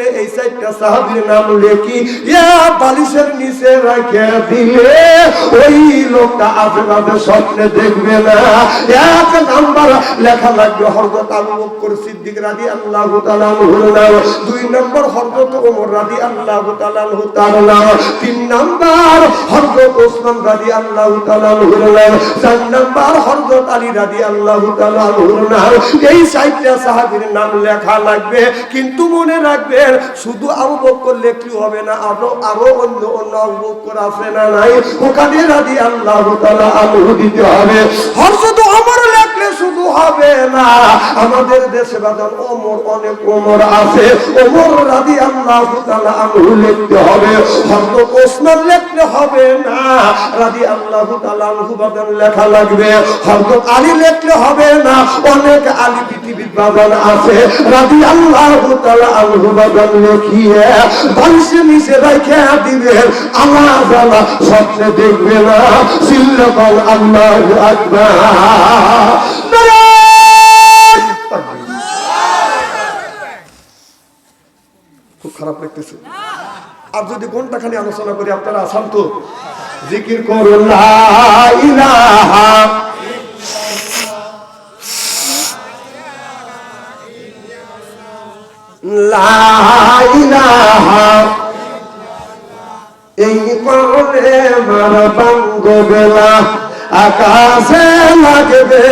লেখলে এই চারটা সাহাবির নাম লেখি, ইয়া বালিশের নিচে রাখে দিলে ওই লোকটা আশেপাশে স্বপ্নে দেখবে না। এক নাম্বার লেখা লাগবে হরদত আবু বকর সিদ্দিক রাদি আল্লাহ তাআলার নাম। দুই নম্বর হরদত ওমর রাদি আল্লাহ তাআলার নাম। তিন নাম্বার হরদত ওসমান রাদি আল্লাহ তাআলার নাম। চার নাম্বার হরদত আলী রাদি আল্লাহ তাআলার নাম। এই চারটা সাহাবীর নাম লেখা লাগবে, কিন্তু মনে রাখবেন শুধু আবু বকর লেখলেও হবে না, আরও আরও অন্য অন্য আবু বকর আছে না নাই? ওখানে রাজি আল্লাহ তাআলা আনহু দিতে হবে। লেখলে শুধু হবে না। আমাদের দেশে বাজার ওমর অনেক ওমর আছে। ওমর রাদি আল্লাহ আনহু লিখতে হবে। হযরত ওসমান লিখতে হবে না। রাদি আল্লাহ আনহু বাজার লেখা লাগবে। হযরত আলী লিখতে হবে না। অনেক আলী পৃথিবীর বাজার আছে। রাদি আল্লাহ আনহু বাজার লিখিয়ে বালিশে নিচে রেখে দিবেন আল্লাহ তাআলা স্বপ্নে দেখবে না। সিল্লাতাল আল্লাহু আকবার। খারাপ লাগতেছে আর যদি ঘণ্টা খানি আলোচনা করি, আপনারা আসান তো? জিকির করুন এই বাঙ্গ বেলা আকাশে লাগবে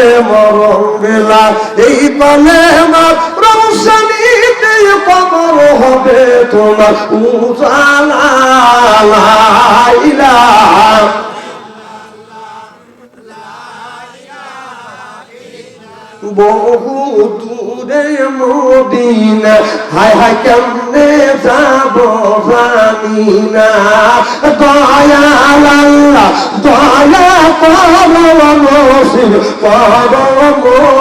বেলা। এই পালে কবর হবে তোমার উজালা বহু দূরে মদিনা, হায় হায় কেমনে যাব জানি না দয়াল আল্লাহ দয়া করো নসিব করো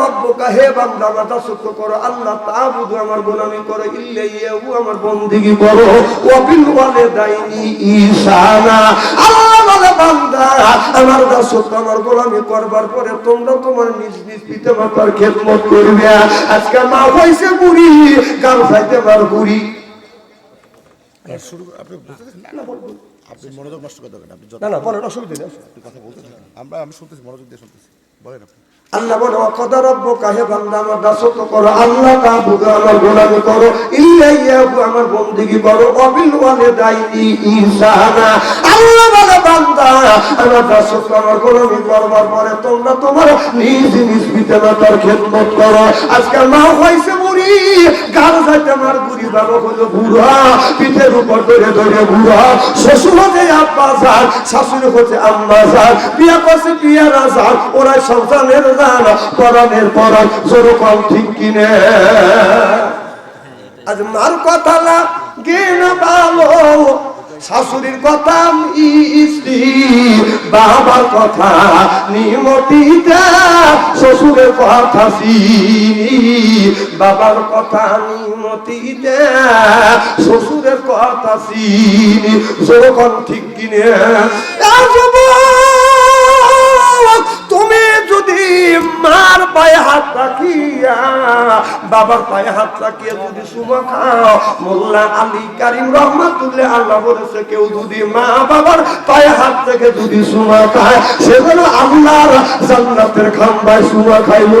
রব্বকা হে বান্দা মাথা করো আল্লাহ তাবুদু আমার গোলামি করো ইল্লে ইয়াহু আমার বন্দিগি করো ওয়ালিদাইনি ইসানা আল্লাহ বলে বান্দা আমার দাসত্ব আমার গোলামি করবার পরে তোমরা তোমার নিজ নিজ পিতা মাতার খেদমত করবে। আজকে মা হইছে বুড়ি গান খাইতে পার বুড়ি। শুরু আপনি বলতেছেন আপনি মনোযোগ নষ্ট করতে হবে আপনি না না বলেন অসুবিধা নেই কথা আমরা আমি শুনতেছি মনোযোগ দিয়ে শুনতেছি। বলেন আপনি। আল্লাহ বলে কাহে বান্দা, আমার দাসত করো, আল্লাহ তাবুদু আমার গোলামি করো ইয়া আমার বন্দিগি করো, অবিল ওয়ালিদাইনি ইহসানা। আল্লাহ বলে, বান্দা, আমার দাসত আমার গোলামি করবার পরে তোমরা তোমার নিজ নিজ মাতার খেদমত করো। আজকাল মা হইছে বুড়ি গাল যাইতে আমার বুড়ি বাবা হলো বুড়া, পিঠের উপর ধরে ধরে বুড়া। শ্বশুর হতে আব্বা যান শাশুড়ি হচ্ছে আম্মা যান বিয়া করছে পিয়ারা যান ওরা সন্তানের যান পরানের পরান, যেরকম ঠিক কিনে। আজ মার কথা না, জ্ঞান ভালো। শাশুড়ির কথা স্ত্রী, বাবার কথা নিমতিটা শ্বশুরের কথা বাবার কথা নিমতিটা শ্বশুরের কথা চিনি ঠিক কিনে পায়ে হাত রাখিয়া, বাবার পায়ে হাত রাখিয়া যদি সুমা খাও, মোল্লা আলী কারিম রহমাতুল্লাহ আল্লাহ বলেছে, কেউ যদি মা বাবার পায়ে হাত থেকে যদি সুমা খায়, সে যেন আল্লাহর জান্নাতের খাম্বায় সুমা খাইল।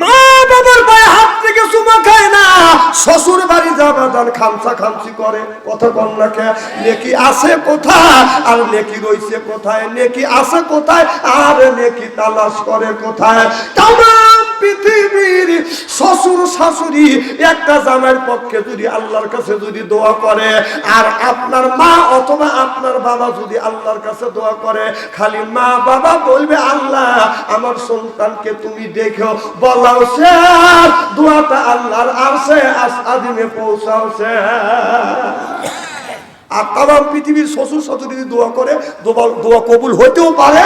মা সুমা মাখায় না। শ্বশুর বাড়ি যাবে, যান খামসা খামসি করে। কথা কন না কে? নেকি আছে কোথায়? আর নেকি রইছে কোথায়? নেকি আছে কোথায়? আর নেকি তালাশ করে কোথায়? তামাম পৃথিবীর শ্বশুর শাশুড়ি একটা পক্ষে যদি আল্লাহর কাছে যদি দোয়া করে, আর আপনার মা অথবা আপনার বাবা যদি আল্লাহর কাছে দোয়া করে, খালি মা বাবা বলবে, আল্লাহ, আমার সন্তানকে তুমি দেখো, বলাও দোয়াটা আল্লাহর আসে আদিমে পৌঁছাও আর পৃথিবীর শ্বশুর শাশুড়ি দোয়া করে দোয়া কবুল হইতেও পারে,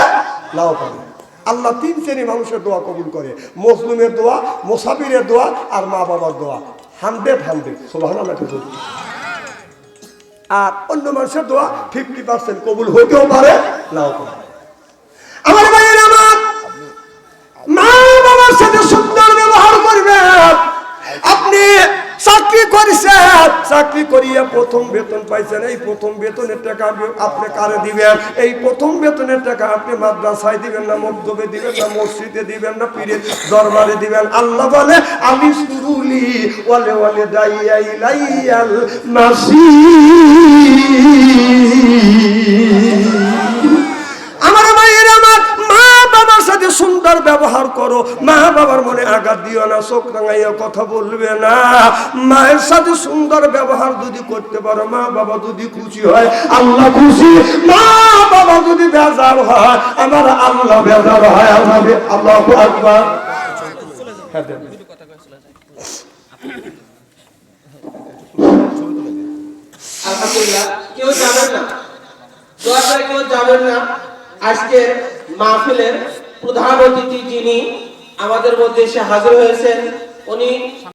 নাও পারে। আল্লাহ তিন শ্রেণি মানুষের দোয়া কবুল করে। মুসলিমের দোয়া, মোসাফিরের দোয়া আর মা বাবার দোয়া। Hundred hundred. সোভান আর অন্য মানুষের দোয়া ফিফটি পার্সেন্ট কবুল হইতেও পারে, নাও পারে আমার ভাইয়ের আমার মা বাবার সাথে সুন্দর ব্যবহার করবে আপনি চাকরি করেছেন চাকরি করিয়া প্রথম বেতন পাইছেন, এই প্রথম বেতনের টাকা আপনি- কারে দিবেন? এই প্রথম বেতনের টাকা আপনি মাদ্রাসায় দিবেন না মধ্যবে দিবেন না, মসজিদে দিবেন না, পীরের দরবারে দিবেন। আল্লাহ বলে, আমি সুরুলি ওয়ালে ওয়ালে দাইয়া ইলাইয়াল মাসি মা বাবার মনে আঘাত দিও না চোখ রাঙাইয়া কথা বলবে না। মায়ের সাথে সুন্দর ব্যবহার যদি করতে পারো মা বাবা যদি খুশি হয় আল্লাহ খুশি। মা বাবা যদি বেজার হয় আমার আল্লাহ বেজার হয় আল্লাহ আল্লাহ হ্যাঁ, না। আজকের মাহফিলের প্রধান অতিথি যিনি আমাদের মধ্যে এসে হাজির হয়েছেন। উনি